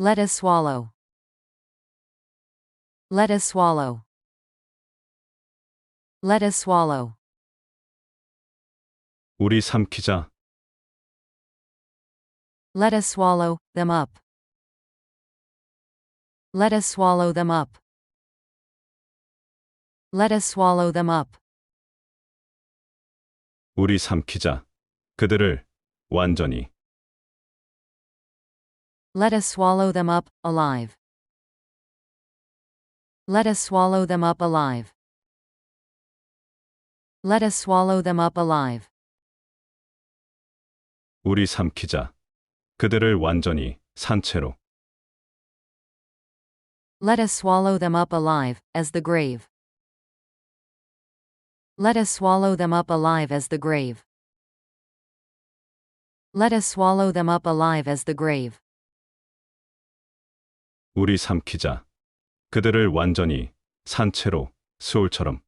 Let us swallow. Let us swallow. Let us swallow. 우리 삼키자. Let us swallow them up. Let us swallow them up. Let us swallow them up. 우리 삼키자. 그들을 완전히. Let us swallow them up alive. Let us swallow them up alive. Let us swallow them up alive. 우리 삼키자. 그들을 완전히 산채로. Let us swallow them up alive, as the grave. Let us swallow them up alive as the grave. Let us swallow them up alive as the grave. 우리 삼키자. 그들을 완전히 산채로 수올처럼.